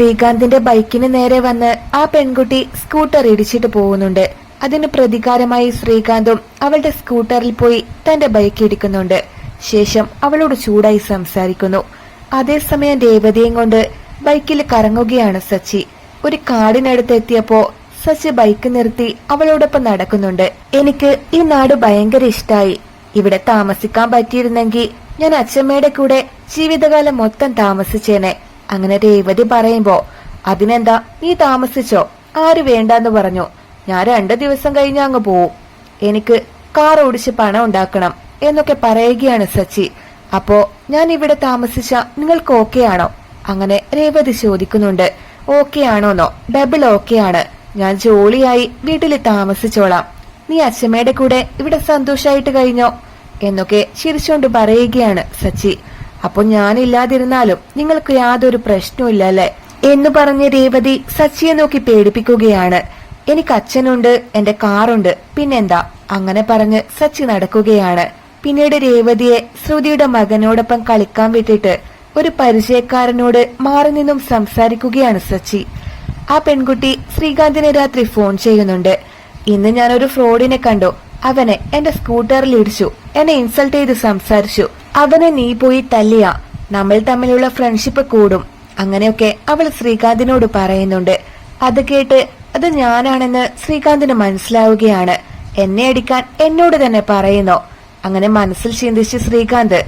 ശ്രീകാന്തിന്റെ ബൈക്കിന് നേരെ വന്ന് ആ പെൺകുട്ടി സ്കൂട്ടർ ഇടിച്ചിട്ട് പോകുന്നുണ്ട്. അതിന് പ്രതികാരമായി ശ്രീകാന്തും അവളുടെ സ്കൂട്ടറിൽ പോയി തന്റെ ബൈക്ക് ഇടിക്കുന്നുണ്ട്. ശേഷം അവളോട് ചൂടായി സംസാരിക്കുന്നു. അതേസമയം രേവതിയും കൊണ്ട് ബൈക്കിൽ കറങ്ങുകയാണ് സച്ചി. ഒരു കാടിനടുത്ത് എത്തിയപ്പോ സച്ചി ബൈക്ക് നിർത്തി അവളോടൊപ്പം നടക്കുന്നുണ്ട്. എനിക്ക് ഈ നാട് ഭയങ്കര ഇഷ്ടായി. ഇവിടെ താമസിക്കാൻ പറ്റിയിരുന്നെങ്കിൽ ഞാൻ അച്ഛമ്മയുടെ കൂടെ ജീവിതകാലം മൊത്തം താമസിച്ചേനെ. അങ്ങനെ രേവതി പറയുമ്പോ അതിനെന്താ? നീ താമസിച്ചോ? ആര് വേണ്ടാന്ന് പറഞ്ഞു. ഞാൻ രണ്ടു ദിവസം കഴിഞ്ഞ് അങ്ങ് പോവും. എനിക്ക് കാർ ഓടിച്ച് പണം ഉണ്ടാക്കണം എന്നൊക്കെ പറയുകയാണ് സച്ചി. അപ്പോ ഞാൻ ഇവിടെ താമസിച്ച നിങ്ങൾക്ക് ഓക്കെ ആണോ? അങ്ങനെ രേവതി ചോദിക്കുന്നുണ്ട്. ഓക്കെ ആണോന്നോ? ഡബിൾ ഓക്കെ ആണ്. ഞാൻ ജോളിയായി വീട്ടിൽ താമസിച്ചോളാം. നീ അച്ഛമ്മയുടെ കൂടെ ഇവിടെ സന്തോഷായിട്ട് കഴിഞ്ഞോ? എന്നൊക്കെ ചിരിച്ചുകൊണ്ട് പറയുകയാണ് സച്ചി. അപ്പൊ ഞാനില്ലാതിരുന്നാലും നിങ്ങൾക്ക് യാതൊരു പ്രശ്നവും അല്ലേ എന്ന് പറഞ്ഞ് രേവതി സച്ചിയെ നോക്കി പേടിപ്പിക്കുകയാണ്. എനിക്ക് അച്ഛനുണ്ട് എന്റെ കാറുണ്ട് പിന്നെന്താ? അങ്ങനെ പറഞ്ഞ് സച്ചി നടക്കുകയാണ്. പിന്നീട് രേവതിയെ ശ്രുതിയുടെ മകനോടൊപ്പം കളിക്കാൻ വിട്ടിട്ട് ഒരു പരിചയക്കാരനോട് മാറി നിന്നും സംസാരിക്കുകയാണ് സച്ചി. ആ പെൺകുട്ടി ശ്രീകാന്തിനെ രാത്രി ഫോൺ ചെയ്യുന്നുണ്ട്. ഇന്ന് ഞാനൊരു ഫ്രോഡിനെ കണ്ടു. അവനെ എന്റെ സ്കൂട്ടറിൽ ഇടിച്ചു. എന്നെ ഇൻസൾട്ട് ചെയ്ത് സംസാരിച്ചു. അവനെ നീ പോയി തല്ലിയ. നമ്മൾ തമ്മിലുള്ള ഫ്രണ്ട്ഷിപ്പ് കൂടും. അങ്ങനെയൊക്കെ അവൾ ശ്രീകാന്തിനോട് പറയുന്നുണ്ട്. അത് കേട്ട് അത് ഞാനാണെന്ന് ശ്രീകാന്തിന് മനസ്സിലാവുകയാണ്. എന്നെ അടിക്കാൻ എന്നോട് തന്നെ പറയുന്നു. അങ്ങനെ മനസ്സിൽ ചിന്തിച്ച് ശ്രീകാന്ത്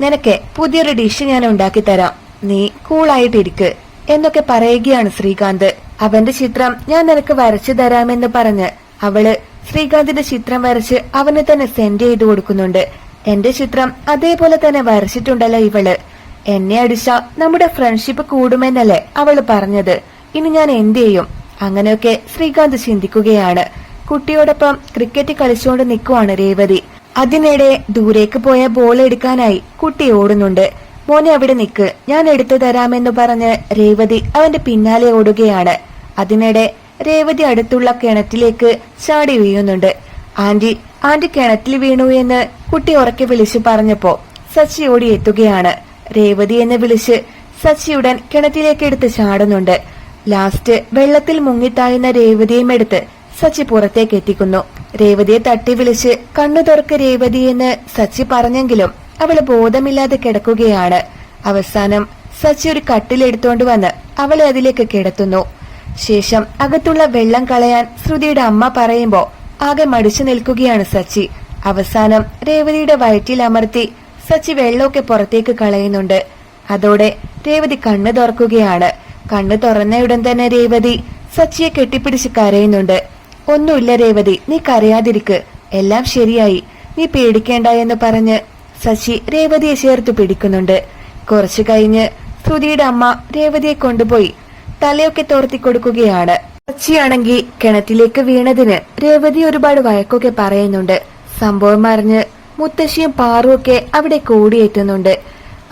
നിനക്ക് പുതിയൊരു ഡിഷ് ഞാൻ ഉണ്ടാക്കി തരാം. നീ കൂളായിട്ടിരിക്ക് എന്നൊക്കെ പറയുകയാണ് ശ്രീകാന്ത്. അവന്റെ ചിത്രം ഞാൻ നിനക്ക് വരച്ചു തരാമെന്ന് പറഞ്ഞ് അവൾ ശ്രീകാന്തിന്റെ ചിത്രം വരച്ച് അവന് തന്നെ സെൻഡ് ചെയ്തു കൊടുക്കുന്നുണ്ട്. എന്റെ ചിത്രം അതേപോലെ തന്നെ വരച്ചിട്ടുണ്ടല്ലോ ഇവൾ. എന്നെ അടിച്ച നമ്മുടെ ഫ്രണ്ട്ഷിപ്പ് കൂടുമെന്നല്ലേ അവൾ പറഞ്ഞത്. ഇനി ഞാൻ എന്ത് ചെയ്യും? അങ്ങനെയൊക്കെ ശ്രീകാന്ത് ചിന്തിക്കുകയാണ്. കുട്ടിയോടൊപ്പം ക്രിക്കറ്റ് കളിച്ചുകൊണ്ട് നിൽക്കുവാണ് രേവതി. അതിനിടെ ദൂരേക്ക് പോയ ബോൾ എടുക്കാനായി കുട്ടി ഓടുന്നുണ്ട്. മോനെ അവിടെ നിക്ക് ഞാൻ എടുത്തു തരാമെന്ന് പറഞ്ഞ് രേവതി അവന്റെ പിന്നാലെ ഓടുകയാണ്. അതിനിടെ രേവതി അടുത്തുള്ള കിണറ്റിലേക്ക് ചാടി വീഴുന്നുണ്ട്. ആന്റി ആന്റി കിണറ്റിൽ വീണു എന്ന് കുട്ടി ഉറക്കെ വിളിച്ചു പറഞ്ഞപ്പോ സച്ചി ഓടി എത്തുകയാണ്. രേവതി എന്ന് വിളിച്ച് സച്ചിയുടൻ കിണറ്റിലേക്ക് എടുത്ത് ചാടുന്നുണ്ട്. ലാസ്റ്റ് വെള്ളത്തിൽ മുങ്ങിത്തായുന്ന രേവതിയും എടുത്ത് സച്ചി പുറത്തേക്ക് എത്തിക്കുന്നു. രേവതിയെ തട്ടി വിളിച്ച് കണ്ണു തുറക്ക് രേവതി എന്ന് സച്ചി പറഞ്ഞെങ്കിലും അവൾ ബോധമില്ലാതെ കിടക്കുകയാണ്. അവസാനം സച്ചി ഒരു കട്ടിലെടുത്തോണ്ട് വന്ന് അവളെ അതിലേക്ക് കിടത്തുന്നു. ശേഷം അകത്തുള്ള വെള്ളം കളയാൻ ശ്രുതിയുടെ അമ്മ പറയുമ്പോ ആകെ മടിച്ചു നിൽക്കുകയാണ് സച്ചി. അവസാനം രേവതിയുടെ വയറ്റിൽ അമർത്തി സച്ചി വെള്ളമൊക്കെ പുറത്തേക്ക് കളയുന്നുണ്ട്. അതോടെ രേവതി കണ്ണു തുറക്കുകയാണ്. കണ്ണു തുറന്നയുടൻ തന്നെ രേവതി സച്ചിയെ കെട്ടിപ്പിടിച്ച് കരയുന്നുണ്ട്. ഒന്നുമില്ല രേവതി നീ കരയാതിരിക്ക്. എല്ലാം ശരിയായി. നീ പേടിക്കേണ്ട എന്ന് പറഞ്ഞ് സച്ചി രേവതിയെ ചേർത്ത് പിടിക്കുന്നുണ്ട്. കുറച്ചു കഴിഞ്ഞ് ശ്രുതിയുടെ അമ്മ രേവതിയെ കൊണ്ടുപോയി തലയൊക്കെ തോർത്തി കൊടുക്കുകയാണ്. സച്ചിയാണെങ്കിൽ കിണറ്റിലേക്ക് വീണതിന് രേവതി ഒരുപാട് വഴക്കൊക്കെ പറയുന്നുണ്ട്. സംഭവം അറിഞ്ഞ് മുത്തശ്ശിയും പാറുമൊക്കെ അവിടെ കൂടിയെത്തുന്നുണ്ട്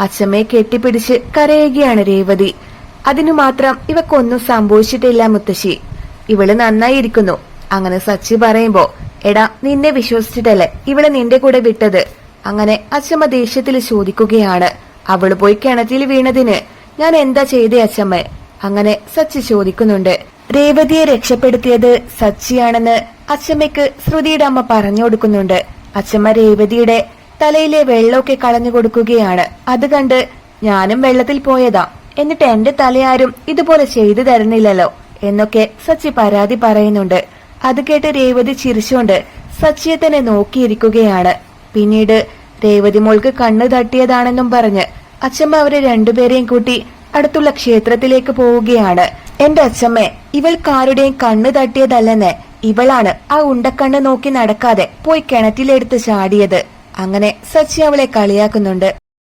അച്ഛമ്മയെ കെട്ടിപ്പിടിച്ച് കരയുകയാണ് രേവതി. അതിനു മാത്രം ഇവക്കൊന്നും സംഭവിച്ചിട്ടില്ല മുത്തശ്ശി. ഇവൾ നന്നായിരിക്കുന്നു. അങ്ങനെ സച്ചി പറയുമ്പോ എടാ നിന്നെ വിശ്വസിച്ചിട്ടല്ലേ ഇവൾ നിന്റെ കൂടെ വിട്ടത്? അങ്ങനെ അച്ഛമ്മ ദേഷ്യത്തിൽ ചോദിക്കുകയാണ്. അവൾ പോയി കിണറ്റിൽ വീണതിന് ഞാൻ എന്താ ചെയ്തേ അച്ഛമ്മ? അങ്ങനെ സച്ചി ചോദിക്കുന്നുണ്ട്. രേവതിയെ രക്ഷപ്പെടുത്തിയത് സച്ചിയാണെന്ന് അച്ഛമ്മയ്ക്ക് ശ്രുതിയുടെ അമ്മ പറഞ്ഞു കൊടുക്കുന്നുണ്ട്. അച്ഛമ്മ രേവതിയുടെ തലയിലെ വെള്ളമൊക്കെ കളഞ്ഞു കൊടുക്കുകയാണ്. അത് കണ്ട് ഞാനും വെള്ളത്തിൽ പോയതാ. എന്നിട്ട് എന്റെ തലയാരും ഇതുപോലെ ചെയ്തു തരുന്നില്ലല്ലോ എന്നൊക്കെ സച്ചി പരാതി പറയുന്നുണ്ട്. അത് കേട്ട് രേവതി ചിരിച്ചുകൊണ്ട് സച്ചിയെ തന്നെ നോക്കിയിരിക്കുകയാണ്. പിന്നീട് രേവതി മോൾക്ക് കണ്ണു തട്ടിയതാണെന്നും പറഞ്ഞ് അച്ഛമ്മ അവരെ രണ്ടുപേരെയും കൂട്ടി അടുത്തുള്ള ക്ഷേത്രത്തിലേക്ക് പോവുകയാണ്. എന്റെ അച്ഛമ്മേ ഇവൾക്കാരുടെയും കണ്ണു തട്ടിയതല്ലെന്ന് ഇവളാണ് ആ ഉണ്ടക്കണ്ണ് നോക്കി നടക്കാതെ പോയി കിണറ്റിലെടുത്ത് ചാടിയത്. അങ്ങനെ സച്ചി അവളെ കളിയാക്കുന്നുണ്ട്.